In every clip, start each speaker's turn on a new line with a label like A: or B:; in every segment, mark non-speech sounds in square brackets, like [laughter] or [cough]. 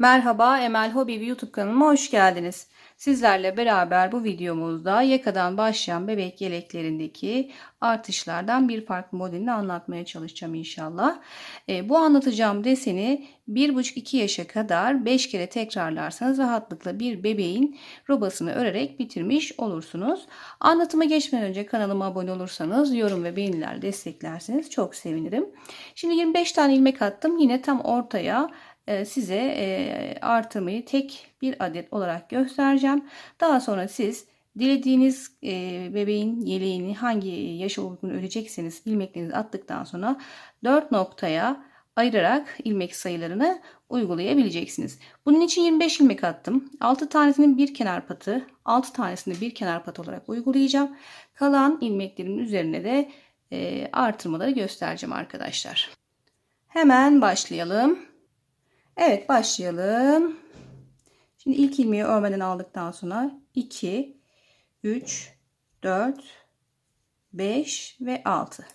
A: Merhaba Emel Hobi YouTube kanalıma hoş geldiniz. Sizlerle beraber bu videomuzda yakadan başlayan bebek yeleklerindeki artışlardan bir farklı modelini anlatmaya çalışacağım inşallah. E, bu anlatacağım deseni 1,5-2 yaşa kadar 5 kere tekrarlarsanız rahatlıkla bir bebeğin robasını örerek bitirmiş olursunuz. Anlatıma geçmeden önce kanalıma abone olursanız yorum ve beğeniler desteklerseniz çok sevinirim. Şimdi 25 tane ilmek attım. Yine tam ortaya size e, artırmayı tek bir adet olarak göstereceğim. Daha sonra siz dilediğiniz e, bebeğin yeleğini hangi yaşa uygun örecekseniz ilmeklerinizi attıktan sonra 4 noktaya ayırarak ilmek sayılarını uygulayabileceksiniz. Bunun için 25 ilmek attım. 6 tanesinin bir kenar patı, 6 tanesini bir kenar pat olarak uygulayacağım. Kalan ilmeklerimin üzerine de artırmaları göstereceğim arkadaşlar. Hemen başlayalım. Evet başlayalım. Şimdi ilk ilmeği örmeden aldıktan sonra 2, 3, 4, 5 ve 6.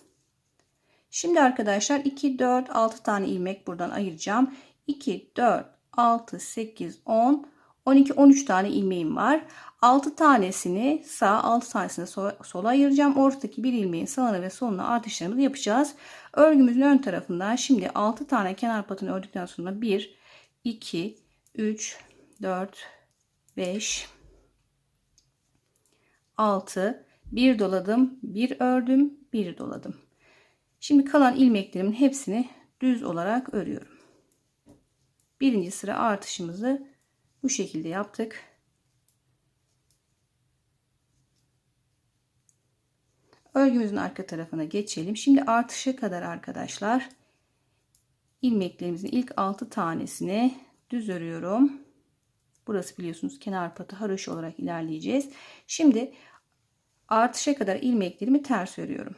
A: Şimdi arkadaşlar 2, 4, 6 tane ilmek buradan ayıracağım. 2, 4, 6, 8, 10, 12, 13 tane ilmeğim var. 6 tanesini sağ, 6 tanesini sola ayıracağım. Ortadaki bir ilmeğin sağına ve soluna artışlarımızı yapacağız. Örgümüzün ön tarafından şimdi 6 tane kenar patını ördükten sonra 1, 2, 3, 4, 5, 6, bir doladım, bir ördüm, bir doladım. Şimdi kalan ilmeklerimin hepsini düz olarak örüyorum. Birinci sıra artışımızı bu şekilde yaptık. Örgümüzün arka tarafına geçelim. Şimdi artışa kadar arkadaşlar ilmeklerimizin ilk 6 tanesini düz örüyorum. Burası biliyorsunuz kenar patı haroş olarak ilerleyeceğiz. Şimdi artışa kadar ilmeklerimi ters örüyorum.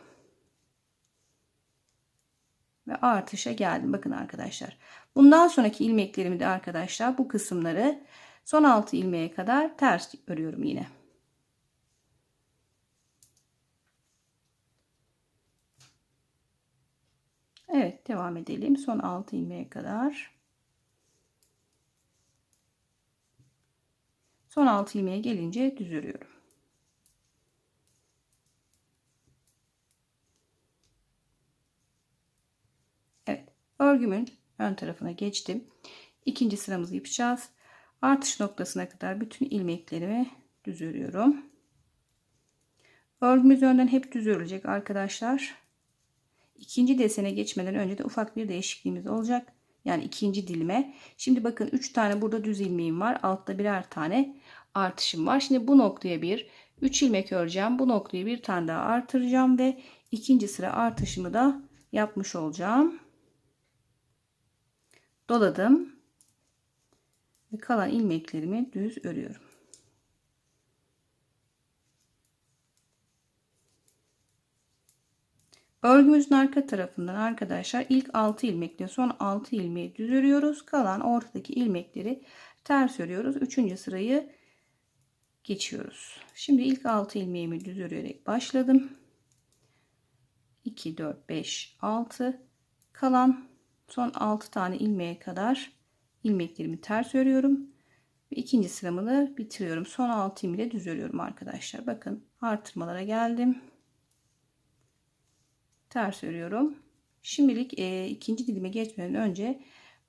A: Ve artışa geldim. Bakın arkadaşlar. Bundan sonraki ilmeklerimi de arkadaşlar bu kısımları son 6 ilmeğe kadar ters örüyorum yine. Evet devam edelim. Son 6 ilmeğe kadar. Son 6 ilmeğe gelince düz örüyorum. Evet. Örgümün ön tarafına geçtim. İkinci sıramızı yapacağız. Artış noktasına kadar bütün ilmeklerimi düz örüyorum. Örgümüz önden hep düz örülecek arkadaşlar. İkinci desene geçmeden önce de ufak bir değişikliğimiz olacak. Yani ikinci dilime. Şimdi bakın 3 tane burada düz ilmeğim var. Altta birer tane artışım var. Şimdi bu noktaya bir 3 ilmek öreceğim. Bu noktayı bir tane daha artıracağım ve ikinci sıra artışımı da yapmış olacağım. Doladım. Ve kalan ilmeklerimi düz örüyorum. Örgümüzün arka tarafından arkadaşlar ilk 6 ilmekle son 6 ilmeği düz örüyoruz. Kalan ortadaki ilmekleri ters örüyoruz. 3. sırayı geçiyoruz. Şimdi ilk 6 ilmeğimi düz örerek başladım. 2 4 5 6 kalan son 6 tane ilmeğe kadar ilmeklerimi ters örüyorum. Ve ikinci sıramı da bitiriyorum. Son 6 ilmeği düz örüyorum arkadaşlar. Bakın artırmalara geldim ters örüyorum. Şimdilik e, ikinci dilime geçmeden önce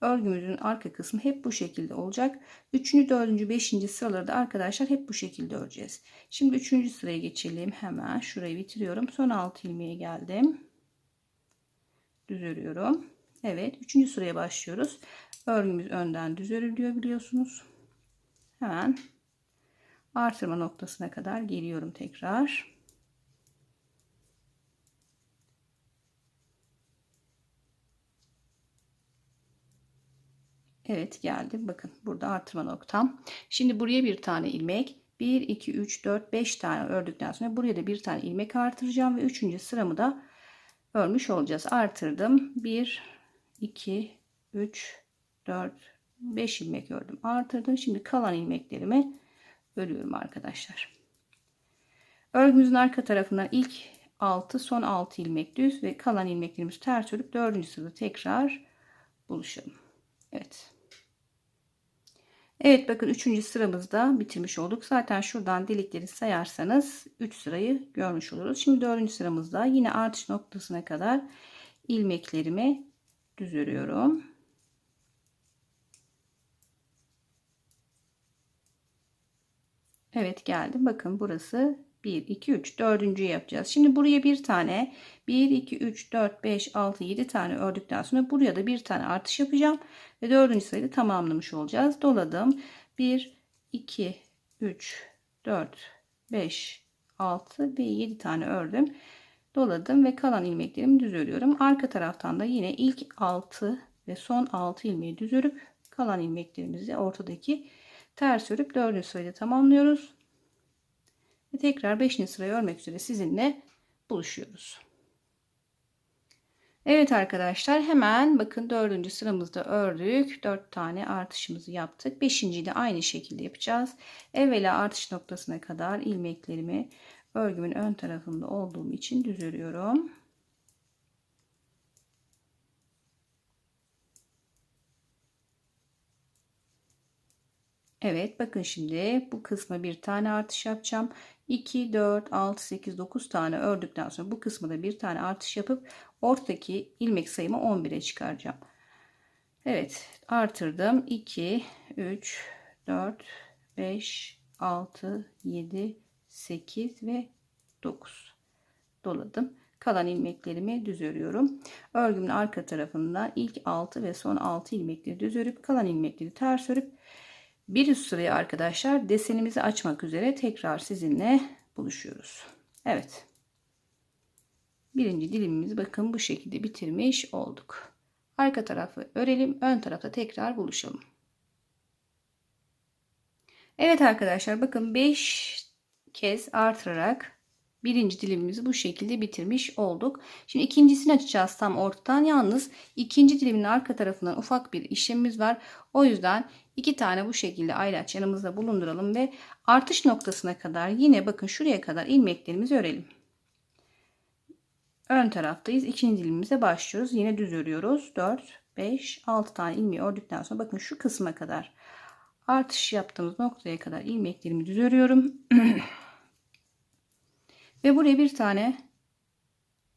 A: örgümüzün arka kısmı hep bu şekilde olacak. Üçüncü, dördüncü, beşinci sıraları da arkadaşlar hep bu şekilde öreceğiz. Şimdi üçüncü sıraya geçelim. Hemen şurayı bitiriyorum. Son altı ilmeğe geldim. Düz örüyorum. Evet. Üçüncü sıraya başlıyoruz. Örgümüz önden düz örülüyor biliyorsunuz. Hemen artırma noktasına kadar geliyorum tekrar. Evet geldim. Bakın burada artırma noktam. Şimdi buraya bir tane ilmek. 1, 2, 3, 4, 5 tane ördükten sonra buraya da bir tane ilmek artıracağım. Ve üçüncü sıramı da örmüş olacağız. Artırdım. 1, 2, 3, 4, 5 ilmek ördüm. Artırdım. Şimdi kalan ilmeklerimi örüyorum arkadaşlar. Örgümüzün arka tarafından ilk 6 son 6 ilmek düz ve kalan ilmeklerimizi ters örüp 4. sırada tekrar buluşalım. Evet. Evet bakın 3. sıramızda bitirmiş olduk. Zaten şuradan delikleri sayarsanız 3 sırayı görmüş oluruz. Şimdi 4. sıramızda yine artış noktasına kadar ilmeklerimi düz örüyorum. Evet geldim. Bakın burası 1, 2, 3. Dördüncüyü yapacağız. Şimdi buraya bir tane 1, 2, 3, 4, 5, 6, 7 tane ördükten sonra buraya da bir tane artış yapacağım. Ve dördüncü sayıyı tamamlamış olacağız. Doladım. 1, 2, 3, 4, 5, 6 ve 7 tane ördüm. Doladım ve kalan ilmeklerimi düz örüyorum. Arka taraftan da yine ilk 6 ve son 6 ilmeği düz örüp kalan ilmeklerimizi ortadaki ters örüp 4. sırayı tamamlıyoruz. Ve tekrar 5. sırayı örmek üzere sizinle buluşuyoruz. Evet arkadaşlar hemen bakın 4. sıramızda ördük. 4 tane artışımızı yaptık. 5. de aynı şekilde yapacağız. Evvela artış noktasına kadar ilmeklerimi örgümün ön tarafında olduğum için düz örüyorum. Evet bakın şimdi bu kısma bir tane artış yapacağım. 2, 4, 6, 8, 9 tane ördükten sonra bu kısmı da bir tane artış yapıp ortadaki ilmek sayımı 11'e çıkaracağım. Evet artırdım. 2, 3, 4, 5, 6, 7, 8 ve 9 doladım. Kalan ilmeklerimi düz örüyorum. Örgümün arka tarafında ilk 6 ve son 6 ilmekleri düz örüp kalan ilmekleri ters örüp bir üst sıraya arkadaşlar desenimizi açmak üzere tekrar sizinle buluşuyoruz. Evet. Birinci dilimimizi bakın bu şekilde bitirmiş olduk. Arka tarafı örelim. Ön tarafta tekrar buluşalım. Evet arkadaşlar bakın 5 kez artırarak birinci dilimimizi bu şekilde bitirmiş olduk. Şimdi ikincisini açacağız tam ortadan. Yalnız ikinci dilimin arka tarafından ufak bir işlemimiz var. O yüzden iki tane bu şekilde ayraç yanımızda bulunduralım ve artış noktasına kadar yine bakın şuraya kadar ilmeklerimizi örelim. Ön taraftayız. İkinci dilimimize başlıyoruz. Yine düz örüyoruz. 4, 5, 6 tane ilmeği ördükten sonra bakın şu kısma kadar artış yaptığımız noktaya kadar ilmeklerimi düz örüyorum. [clears throat] Ve buraya bir tane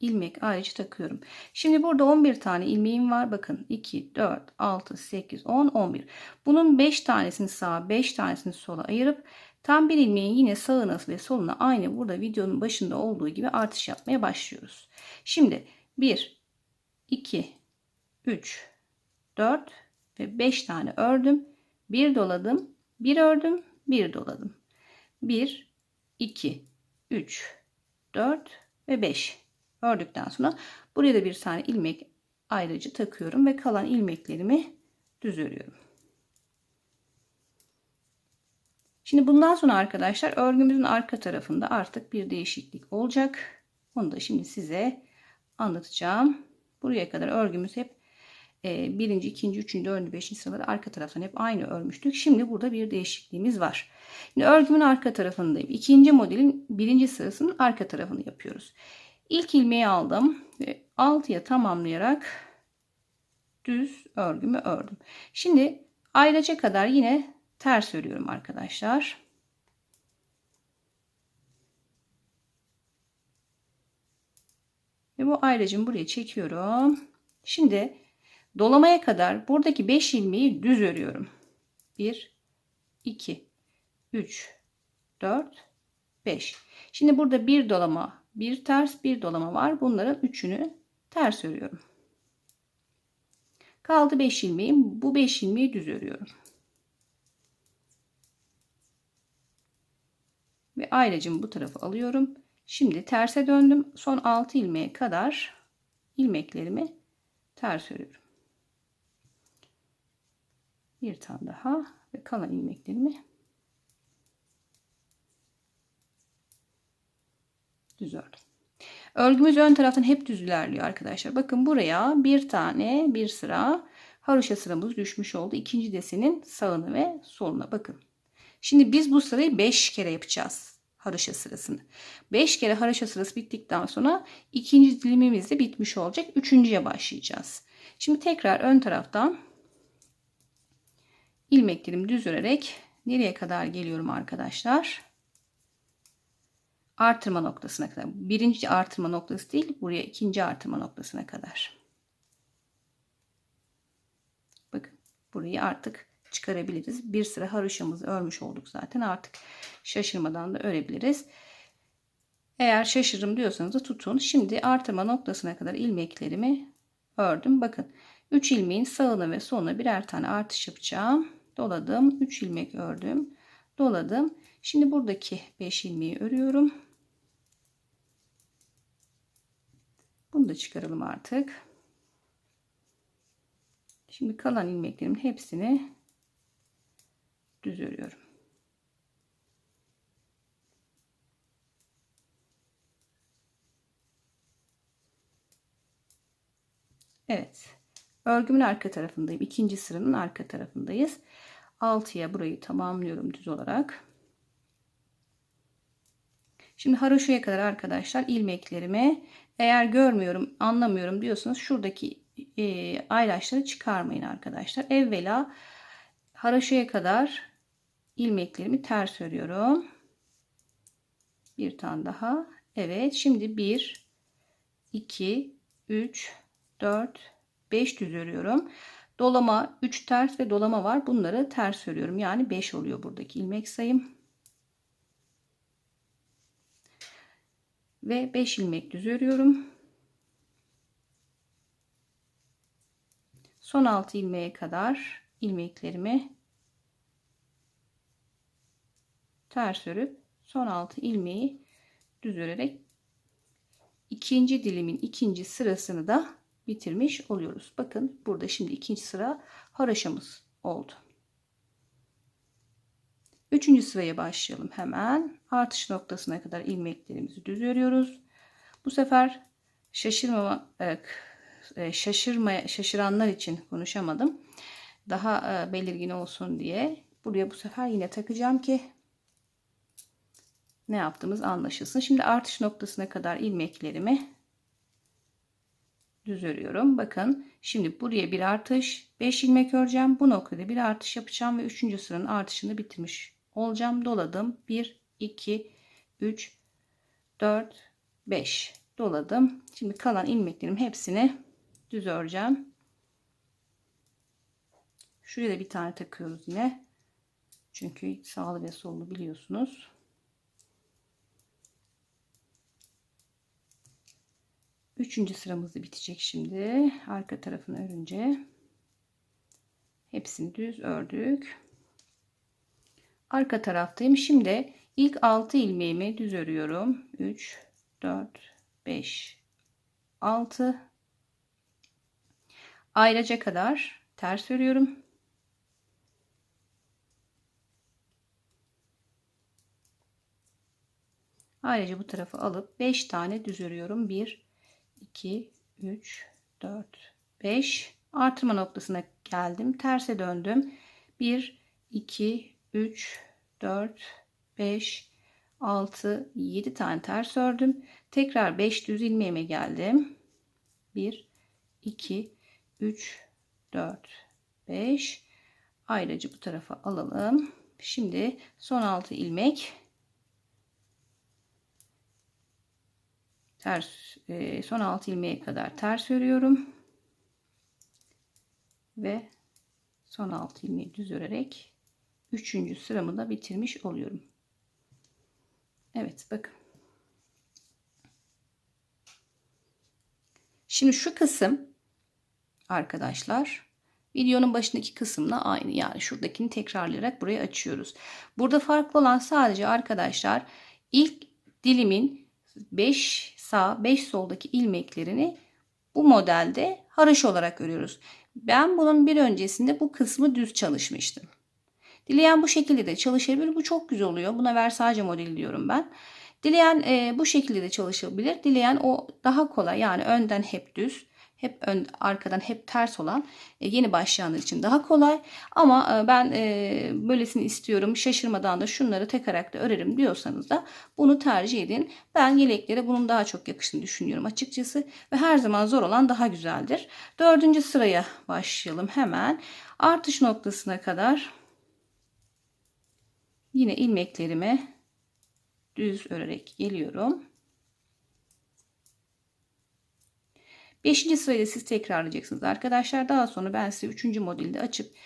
A: ilmek ayrıca takıyorum. Şimdi burada 11 tane ilmeğim var. Bakın 2, 4, 6, 8, 10, 11. Bunun 5 tanesini sağa 5 tanesini sola ayırıp tam bir ilmeğin yine sağına ve soluna aynı burada videonun başında olduğu gibi artış yapmaya başlıyoruz. Şimdi 1, 2, 3, 4 ve 5 tane ördüm. 1 doladım. 1 ördüm. 1 doladım. 1, 2, 3, 4 ve 5 ördükten sonra buraya da bir tane ilmek ayrıcı takıyorum ve kalan ilmeklerimi düz örüyorum. Şimdi bundan sonra arkadaşlar örgümüzün arka tarafında artık bir değişiklik olacak. Onu da şimdi size anlatacağım. Buraya kadar örgümüz hep e, birinci, ikinci, üçüncü, dördüncü, beşinci sıraları arka taraftan hep aynı örmüştük. Şimdi burada bir değişikliğimiz var. Şimdi örgümün arka tarafındayım. İkinci modelin birinci sırasının arka tarafını yapıyoruz. İlk ilmeği aldım ve altıya tamamlayarak düz örgümü ördüm. Şimdi ayrıca kadar yine ters örüyorum arkadaşlar. Ve bu ayracımı buraya çekiyorum. Şimdi dolamaya kadar buradaki 5 ilmeği düz örüyorum. 1 2 3 4 5. Şimdi burada bir dolama, bir ters, bir dolama var. Bunların üçünü ters örüyorum. Kaldı 5 ilmeğim. Bu 5 ilmeği düz örüyorum. Ve ayracımı bu tarafa alıyorum. Şimdi terse döndüm. Son 6 ilmeğe kadar ilmeklerimi ters örüyorum. Bir tane daha ve kalan ilmeklerimi düz ördüm. Örgümüz ön taraftan hep düz ilerliyor arkadaşlar. Bakın buraya bir tane bir sıra haroşa sıramız düşmüş oldu. İkinci desenin sağını ve soluna bakın. Şimdi biz bu sırayı 5 kere yapacağız. Haroşa sırasını. 5 kere haroşa sırası bittikten sonra ikinci dilimimiz de bitmiş olacak. Üçüncüye başlayacağız. Şimdi tekrar ön taraftan ilmeklerimi düz örerek nereye kadar geliyorum arkadaşlar? Artırma noktasına kadar. Birinci artırma noktası değil, buraya ikinci artırma noktasına kadar. Bakın burayı artık çıkarabiliriz. Bir sıra haroşamızı örmüş olduk zaten. Artık şaşırmadan da örebiliriz. Eğer şaşırırım diyorsanız da tutun. Şimdi artırma noktasına kadar ilmeklerimi ördüm. Bakın 3 ilmeğin sağına ve soluna birer tane artış yapacağım. Doladım. 3 ilmek ördüm. Doladım. Şimdi buradaki 5 ilmeği örüyorum. Bunu da çıkaralım artık. Şimdi kalan ilmeklerimin hepsini düz örüyorum. Evet. Örgümün arka tarafındayım. İkinci sıranın arka tarafındayız. 6'ya burayı tamamlıyorum düz olarak. Şimdi haroşaya kadar arkadaşlar ilmeklerimi eğer görmüyorum anlamıyorum diyorsanız şuradaki e, ayraçları çıkarmayın arkadaşlar. Evvela haroşaya kadar ilmeklerimi ters örüyorum. Bir tane daha. Evet şimdi 1 2 3 4 5 düz örüyorum. Dolama 3 ters ve dolama var. Bunları ters örüyorum. Yani 5 oluyor buradaki ilmek sayım. Ve 5 ilmek düz örüyorum. Son 6 ilmeğe kadar ilmeklerimi ters örüp son 6 ilmeği düz örerek ikinci dilimin ikinci sırasını da bitirmiş oluyoruz. Bakın burada şimdi ikinci sıra haraşamız oldu. Üçüncü sıraya başlayalım hemen. Artış noktasına kadar ilmeklerimizi düz örüyoruz. Bu sefer şaşırmama e, şaşırma şaşıranlar için konuşamadım. Daha e, belirgin olsun diye buraya bu sefer yine takacağım ki ne yaptığımız anlaşılsın. Şimdi artış noktasına kadar ilmeklerimi düz örüyorum. Bakın şimdi buraya bir artış 5 ilmek öreceğim. Bu noktada bir artış yapacağım ve 3. sıranın artışını bitirmiş olacağım. Doladım. 1 2 3 4 5 doladım. Şimdi kalan ilmeklerim hepsini düz öreceğim. Şuraya da bir tane takıyoruz yine. Çünkü sağlı ve sollu biliyorsunuz. Üçüncü sıramız da bitecek şimdi. Arka tarafını örünce. Hepsini düz ördük. Arka taraftayım. Şimdi ilk 6 ilmeğimi düz örüyorum. 3, 4, 5, 6. Ayrıca kadar ters örüyorum. Ayrıca bu tarafı alıp 5 tane düz örüyorum. 1 2, 3, 4, 5. Artırma noktasına geldim. Terse döndüm. 1, 2, 3, 4, 5, 6, 7 tane ters ördüm. Tekrar 5 düz ilmeğime geldim. 1, 2, 3, 4, 5. Ayrıca bu tarafa alalım. Şimdi son 6 ilmek ters e, son 6 ilmeğe kadar ters örüyorum ve son 6 ilmeği düz örerek 3. sıramı da bitirmiş oluyorum. Evet bakın. Şimdi şu kısım arkadaşlar videonun başındaki kısımla aynı. Yani şuradakini tekrarlayarak burayı açıyoruz. Burada farklı olan sadece arkadaşlar ilk dilimin 5 sağ 5 soldaki ilmeklerini bu modelde haroş olarak örüyoruz. Ben bunun bir öncesinde bu kısmı düz çalışmıştım. Dileyen bu şekilde de çalışabilir. Bu çok güzel oluyor. Buna Versace modeli diyorum ben. Dileyen e, bu şekilde de çalışabilir. Dileyen o daha kolay yani önden hep düz hep ön, arkadan hep ters olan e, yeni başlayanlar için daha kolay. Ama e, ben e, böylesini istiyorum şaşırmadan da şunları takarak da örerim diyorsanız da bunu tercih edin. Ben yeleklere bunun daha çok yakıştığını düşünüyorum açıkçası. Ve her zaman zor olan daha güzeldir. Dördüncü sıraya başlayalım hemen. Artış noktasına kadar Yine ilmeklerimi düz örerek geliyorum. Beşinci sırayı siz tekrarlayacaksınız arkadaşlar. Daha sonra ben size üçüncü modelde açıp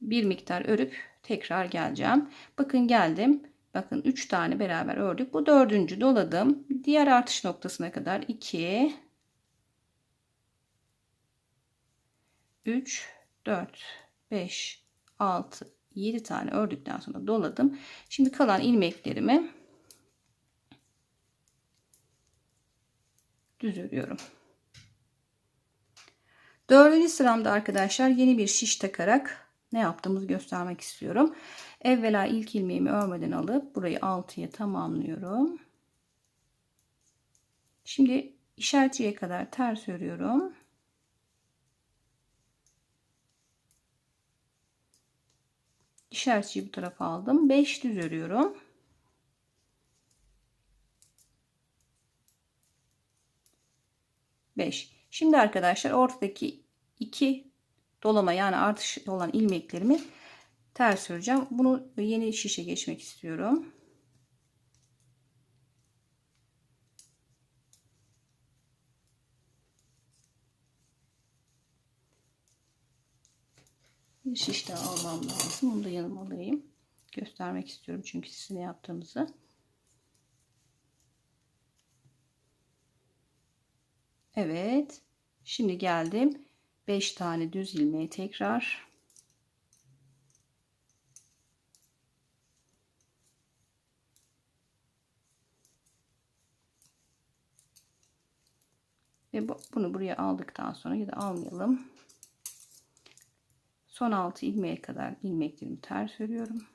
A: bir miktar örüp tekrar geleceğim. Bakın geldim. Bakın 3 tane beraber ördük. Bu dördüncü doladım. Diğer artış noktasına kadar 2 3 4 5 6 7 tane ördükten sonra doladım. Şimdi kalan ilmeklerimi düz örüyorum. Dördüncü sıramda arkadaşlar yeni bir şiş takarak ne yaptığımızı göstermek istiyorum. Evvela ilk ilmeğimi örmeden alıp burayı 6'ya tamamlıyorum. Şimdi işaretçiye kadar ters örüyorum. İşaretçiyi bu tarafa aldım. 5 düz örüyorum. Beş. Şimdi arkadaşlar ortadaki iki dolama yani artış olan ilmeklerimi ters öreceğim. Bunu yeni şişe geçmek istiyorum. Bir şiş daha almam lazım. Bunu da yanıma alayım. Göstermek istiyorum çünkü size ne yaptığımızı. Evet. Şimdi geldim. 5 tane düz ilmeği tekrar ve bunu buraya aldıktan sonra ya da almayalım. Son 6 ilmeğe kadar ilmeklerimi ters örüyorum.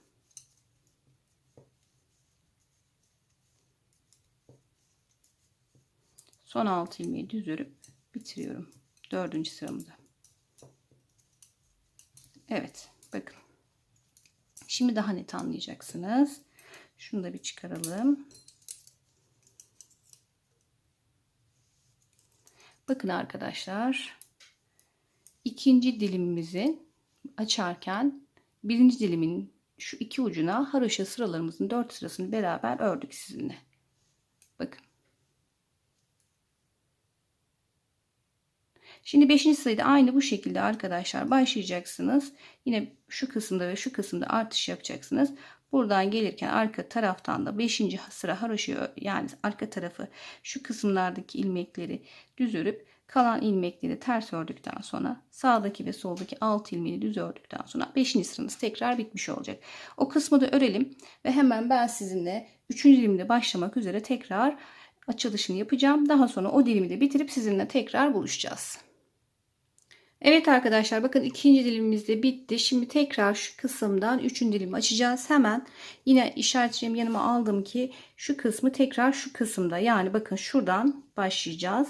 A: Son 6 ilmeği düz örüp bitiriyorum. Dördüncü sıramda. Evet bakın. Şimdi daha net anlayacaksınız. Şunu da bir çıkaralım. Bakın arkadaşlar. ikinci dilimimizi açarken birinci dilimin şu iki ucuna haroşa sıralarımızın dört sırasını beraber ördük sizinle. Bakın. Şimdi 5. sırada aynı bu şekilde arkadaşlar başlayacaksınız. Yine şu kısımda ve şu kısımda artış yapacaksınız. Buradan gelirken arka taraftan da 5. sıra haroşa yani arka tarafı şu kısımlardaki ilmekleri düz örüp kalan ilmekleri ters ördükten sonra sağdaki ve soldaki alt ilmeği düz ördükten sonra 5. sıramız tekrar bitmiş olacak. O kısmı da örelim ve hemen ben sizinle 3. dilimde başlamak üzere tekrar açılışını yapacağım. Daha sonra o dilimi de bitirip sizinle tekrar buluşacağız. Evet arkadaşlar bakın ikinci dilimimiz de bitti. Şimdi tekrar şu kısımdan üçüncü dilimi açacağız. Hemen yine işaretçiğimi yanıma aldım ki şu kısmı tekrar şu kısımda yani bakın şuradan başlayacağız.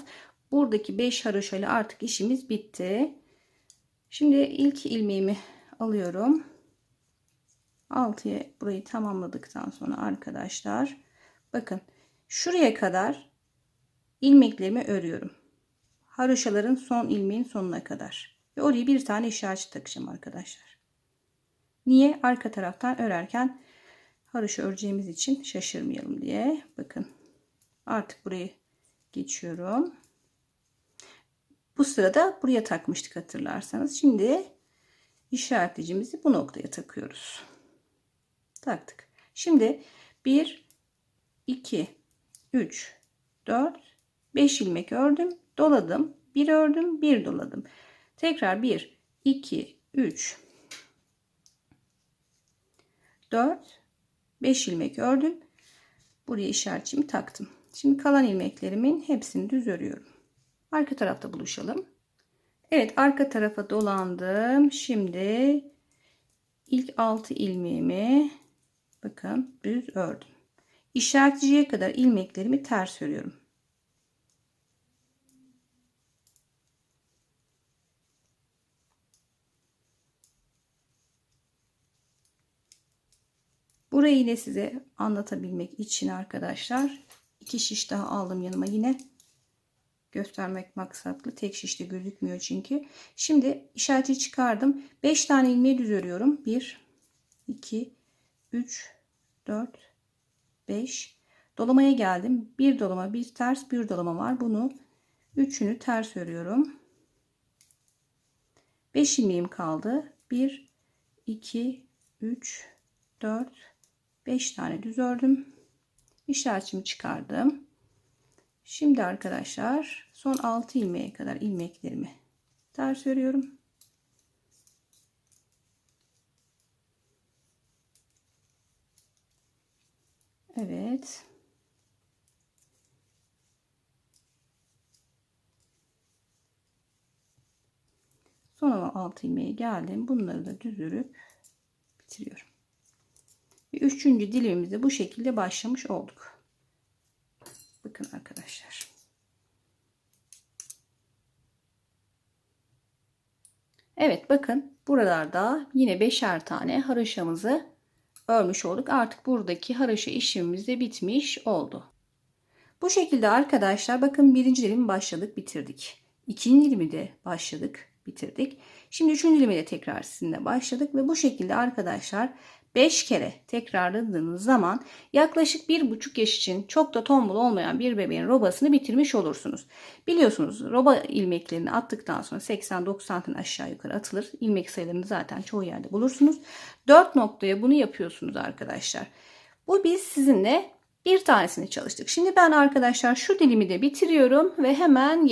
A: Buradaki 5 haroşa ile artık işimiz bitti. Şimdi ilk ilmeğimi alıyorum. 6'ya burayı tamamladıktan sonra arkadaşlar bakın şuraya kadar ilmeklerimi örüyorum haroşaların son ilmeğin sonuna kadar. Ve oraya bir tane işaret takacağım arkadaşlar. Niye? Arka taraftan örerken haroşa öreceğimiz için şaşırmayalım diye. Bakın artık burayı geçiyorum. Bu sırada buraya takmıştık hatırlarsanız. Şimdi işaretleyicimizi bu noktaya takıyoruz. Taktık. Şimdi 1, 2, 3, 4, 5 ilmek ördüm doladım. Bir ördüm, bir doladım. Tekrar 1, 2, 3, 4, 5 ilmek ördüm. Buraya işaretimi taktım. Şimdi kalan ilmeklerimin hepsini düz örüyorum. Arka tarafta buluşalım. Evet arka tarafa dolandım. Şimdi ilk 6 ilmeğimi bakın düz ördüm. İşaretleyiciye kadar ilmeklerimi ters örüyorum. Burayı yine size anlatabilmek için arkadaşlar iki şiş daha aldım yanıma yine göstermek maksatlı. Tek şişte gözükmüyor çünkü. Şimdi işareti çıkardım. 5 tane ilmeği düz örüyorum. 1 2 3 4, 5. Dolamaya geldim. Bir dolama, bir ters, bir dolama var. Bunu üçünü ters örüyorum. 5 ilmeğim kaldı. 1, 2, 3, 4, 5 tane düz ördüm. İşaretimi çıkardım. Şimdi arkadaşlar son 6 ilmeğe kadar ilmeklerimi ters örüyorum. Evet. Son olan 6 ilmeğe geldim. Bunları da düz örüp bitiriyorum. Ve üçüncü dilimimizde bu şekilde başlamış olduk. Bakın arkadaşlar. Evet bakın buralarda yine beşer tane haroşamızı örmüş olduk. Artık buradaki haroşa işlemimiz de bitmiş oldu. Bu şekilde arkadaşlar bakın birinci dilimi başladık bitirdik. İkinci dilimi de başladık bitirdik. Şimdi üçüncü dilimi de tekrar sizinle başladık ve bu şekilde arkadaşlar 5 kere tekrarladığınız zaman yaklaşık 1,5 yaş için çok da tombul olmayan bir bebeğin robasını bitirmiş olursunuz. Biliyorsunuz roba ilmeklerini attıktan sonra 80-90 tane aşağı yukarı atılır. İlmek sayılarını zaten çoğu yerde bulursunuz. 4 noktaya bunu yapıyorsunuz arkadaşlar. Bu biz sizinle bir tanesini çalıştık. Şimdi ben arkadaşlar şu dilimi de bitiriyorum ve hemen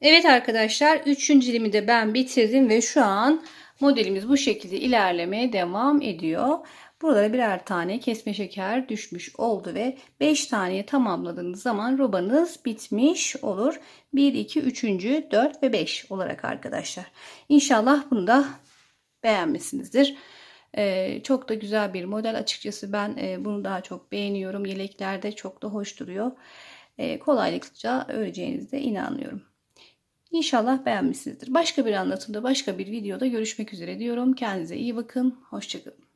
A: Evet arkadaşlar 3. dilimi de ben bitirdim ve şu an modelimiz bu şekilde ilerlemeye devam ediyor. Buralara birer tane kesme şeker düşmüş oldu ve 5 taneye tamamladığınız zaman robanız bitmiş olur. 1, 2, 3. 4 ve 5 olarak arkadaşlar. İnşallah bunu da beğenmişsinizdir. Ee, çok da güzel bir model açıkçası ben e, bunu daha çok beğeniyorum. Yeleklerde çok da hoş duruyor. E, kolaylıkça öreceğinizde inanıyorum. İnşallah beğenmişsinizdir. Başka bir anlatımda, başka bir videoda görüşmek üzere diyorum. Kendinize iyi bakın. Hoşçakalın.